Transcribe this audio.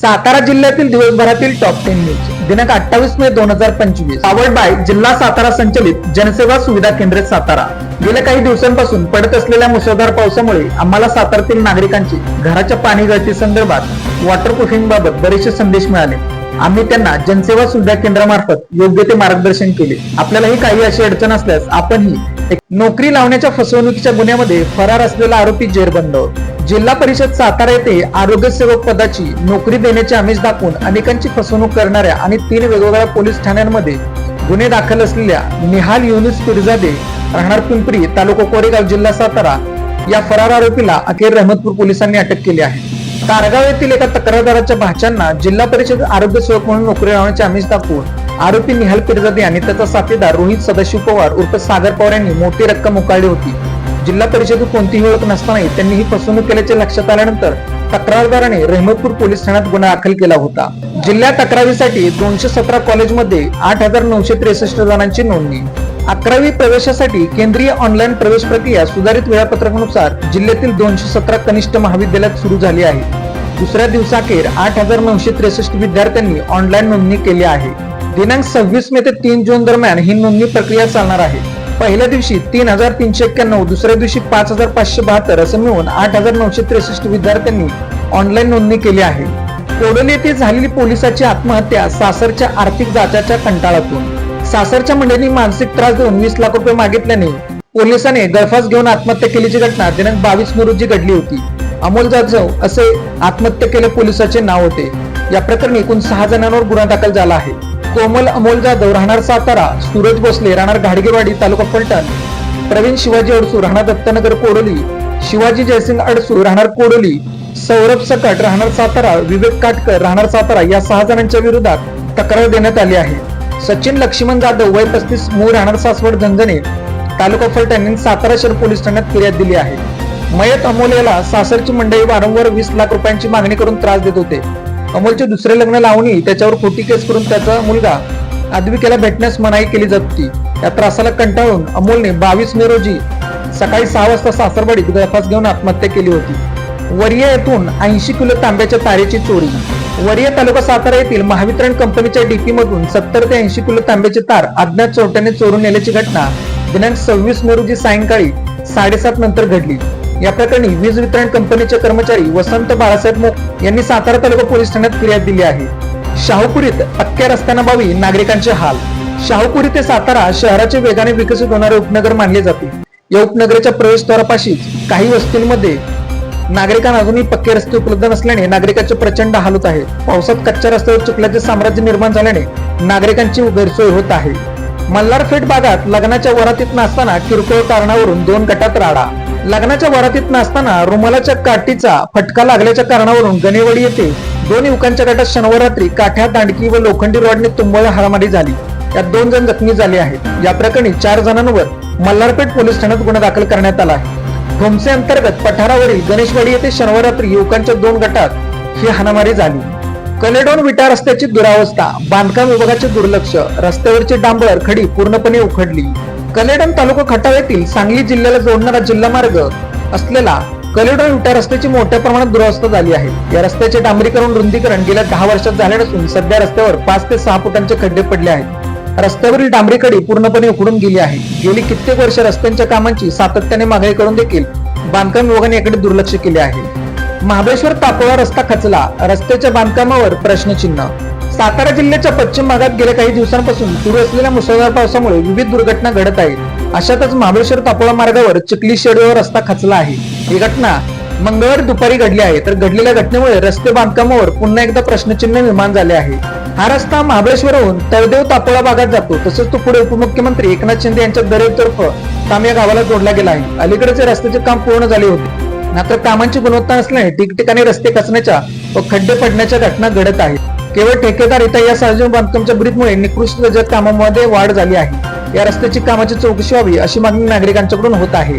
सातारा जिल्ह्यातील दिवसभरातील top ten news दिनांक अठ्ठावीस मे दोन हजार पंचवीस. आवड बाय जिल्हा सातारा संचलित जनसेवा सुविधा केंद्र सातारा. गेल्या काही दिवसांपासून पडत असलेल्या मुसळधार पावसामुळे आम्हाला सातारातील नागरिकांची घराच्या पाणी गळती संदर्भात वॉटर प्रुफिंग बाबत बरेचसे संदेश मिळाले. आम्ही त्यांना जनसेवा सुविधा केंद्रामार्फत योग्य ते मार्गदर्शन केले. आपल्यालाही काही अशी अडचण असल्यास आपणही नोकरी लावण्याच्या फसवणुकीच्या गुन्ह्यामध्ये फरार असलेला आरोपी जेरबंद जिल्हा परिषद सातारा येथे आरोग्य सेवक पदाची नोकरी देण्याचे आमिष दाखवून अनेकांची फसवणूक करणाऱ्या आणि तीन वेगवेगळ्या पोलीस ठाण्यांमध्ये गुन्हे दाखल असलेल्या निहाल युनुस पिरजादे राहणार पिंपरी तालुका कोरेगाव जिल्हा सातारा या फरार आरोपीला अखेर रहमतपूर पोलिसांनी अटक केली आहे. कारगाव येथील एका तक्रारदाराच्या भाच्यांना जिल्हा परिषद आरोग्य सेवक म्हणून नोकरी लावण्याचे आमिष दाखवून आरोपी निहाल पिरजादे आणि त्याचा साथीदार रोहित सदाशिव पवार उर्फ सागर पवार यांनी मोठी रक्कम उकाळली होती. जिल्हा परिषदेत कोणतीही ओळख नसतानाही त्यांनी ही फसवणूक केल्याचे लक्षात आल्यानंतर तक्रारदाराने रहमतपूर पोलीस ठाण्यात गुन्हा दाखल केला होता. जिल्ह्यात तक्रारीसाठी दोनशे सतरा कॉलेजमध्ये आठ हजार नऊशे त्रेसष्ट जणांची नोंदणी. अकरावी प्रवेशासाठी केंद्रीय ऑनलाईन प्रवेश प्रक्रिया सुधारित वेळापत्रकानुसार जिल्ह्यातील दोनशे सतरा कनिष्ठ महाविद्यालयात सुरू झाली आहे. दुसऱ्या दिवसाखेर आठ हजार नऊशे त्रेसष्ट विद्यार्थ्यांनी ऑनलाईन नोंदणी केली आहे. दिनांक सव्वीस मे ते तीन जून दरम्यान ही नोंदणी प्रक्रिया चालणार आहे. पहिल्या दिवशी तीन हजार तीनशे एक्क्याण्णव दुसऱ्या दिवशी पाच हजार पाचशे बहात्तर असं मिळून आठ हजार नऊशे त्रेसष्ट विद्यार्थ्यांनी ऑनलाईन नोंदणी केली आहे. कोडोली येथे झालेली पोलिसाची आत्महत्या सासरच्या आर्थिक जाचाच्या कंटाळातून सासरच्या मंडळींनी मानसिक त्रास देऊन वीस लाख रुपये मागितल्याने पोलिसांनी गळफास घेऊन आत्महत्या केल्याची घटना दिनांक बावीस मे रोजी घडली होती. अमोल जाधव असे आत्महत्या केले पोलिसाचे नाव होते. या प्रकरणी एकूण सहा जणांवर गुन्हा दाखल झाला आहे. कोमल अमोल जाधव राहणार सातारा सूरज भोसले राहणार घाडगेवाडी तालुका फलटण. प्रवीण शिवाजी अडसू राहणार दत्तनगर कोडोली. शिवाजी जयसिंग अडसू राहणार कोडोली. सौरभ सकट राहणार सातारा. विवेक काटकर राहणार सातारा. या सहा जणांच्या विरोधात तक्रार देण्यात आली आहे. सचिन लक्ष्मण जाधव वय पस्तीस मूळ राहणार सासवड झंझणे तालुका फलटण यांनी सातारा शहर पोलीस ठाण्यात फिर्याद दिली आहे. मयत अमोल याला सासरची मंडळी वारंवार वीस लाख रुपयांची मागणी करून त्रास देत होते. अमोलचे दुसरे लग्न लावणी त्याच्यावर खोटी केस करून त्याचा मुलगा आद्विकेला भेटण्यास मनाई केली जात होती. या त्रासाला कंटाळून अमोलने बावीस मे रोजी सकाळी सहा वाजता सासरवाडीत गळफास घेऊन आत्महत्या केली होती. वरिया येथून ऐंशी किलो तांब्याच्या तारेची चोरी वरिया तालुका सातारा येथील महावितरण कंपनीच्या डीपी मधून सत्तर ते ऐंशी किलो तांब्याची तार अज्ञात चोरट्याने चोरून नेल्याची घटना दिनांक सव्वीस मे रोजी सायंकाळी साडेसात नंतर घडली. या प्रकरणी वीज वितरण कंपनीचे कर्मचारी वसंत बाळासाहेब मोक यांनी सातारा तालुका पोलीस ठाण्यात फिर्याद दिली आहे. शाहूपुरीत पक्क्या रस्त्यानाभावी नागरिकांचे हाल. शाहूपुरी ते सातारा शहराचे वेगाने विकसित होणारे उपनगर मानले जाते. या उपनगराच्या प्रवेशद्वारापाशीच काही वस्तींमध्ये नागरिकांना अजूनही पक्के रस्ते उपलब्ध नसल्याने नागरिकांचे प्रचंड हाल होत आहे. पावसात कच्च्या रस्त्यावर चुकल्याचे साम्राज्य निर्माण झाल्याने नागरिकांची गैरसोय होत आहे. मल्हारपेठ भागात लग्नाच्या वरातीत नाचताना किरकोळ कारणावरून दोन गटात राडा. लग्नाच्या वरातीत नाचताना रुमालाच्या काठीचा फटका लागल्याच्या कारणावरून गणेवाडी येथे दोन युवकांच्या गटात शनिवार रात्री काठ्या दांडकी व लोखंडी रॉडने तुंबळ हाणामारी झाली. यात दोन जण जखमी झाले आहेत. या प्रकरणी चार जणांवर मल्हारपेठ पोलीस ठाण्यात गुन्हा दाखल करण्यात आला आहे. धोमसे अंतर्गत पठारावरील गणेशवाडी येथे शनिवारात्री युवकांच्या दोन गटात ही हाणामारी झाली. कलेडोन विटा रस्त्याची दुरावस्था बांधकाम विभागाचे दुर्लक्ष रस्त्यावरची डांबर खडी पूर्णपणे उखडली. कलेडोन तालुका खटाव येथील सांगली जिल्ह्याला जोडणारा जिल्हा मार्ग असलेला कलेडोन विटा रस्त्याची मोठ्या प्रमाणात दुरावस्था झाली आहे. या रस्त्याचे डांबरीकरण रुंदीकरण गेल्या दहा वर्षात झाले नसून सध्या रस्त्यावर पाच ते सहा फुटांचे खड्डे पडले आहेत. रस्त्यावरील डांबरीकडी पूर्णपणे उखडून गेली आहे. गेली कित्येक वर्ष रस्त्यांच्या कामांची सातत्याने मागणी करून देखील बांधकाम विभागाने याकडे दुर्लक्ष केले आहे. महाबळेश्वर तापोळा रस्ता खचला. रस्त्याच्या बांधकामावर प्रश्नचिन्ह. सातारा जिल्ह्याच्या पश्चिम भागात गेल्या काही दिवसांपासून सुरू असलेल्या मुसळधार पावसामुळे विविध दुर्घटना घडत आहेत. अशातच महाबळेश्वर तापोळा मार्गावर चिखली शेडवर रस्ता खचला आहे. ही घटना मंगळवार दुपारी घडली आहे. तर घडलेल्या घटनेमुळे रस्ते बांधकामावर पुन्हा एकदा प्रश्नचिन्ह निर्माण झाले आहे. हा रस्ता महाबळेश्वरहून तळदेव तापोळा भागात जातो. तसेच तो पुढे उपमुख्यमंत्री एकनाथ शिंदे यांच्या दरेतर्फ काम या गावाला जोडला गेला आहे. अलीकडेचे रस्त्याचे काम पूर्ण झाले होते. मात्र कामांची गुणवत्ता नसल्याने ठिकठिकाणी रस्ते कचण्याच्या व खड्डे पडण्याच्या घटना घडत आहेत. केवळ ठेकेदार इथं या सार्वजनिक बांधकामच्या ब्रीदमुळे निकृष्ट दर्जात कामामध्ये वाढ झाली आहे. या रस्त्याची कामाची चौकशी व्हावी अशी मागणी नागरिकांच्याकडून होत आहे.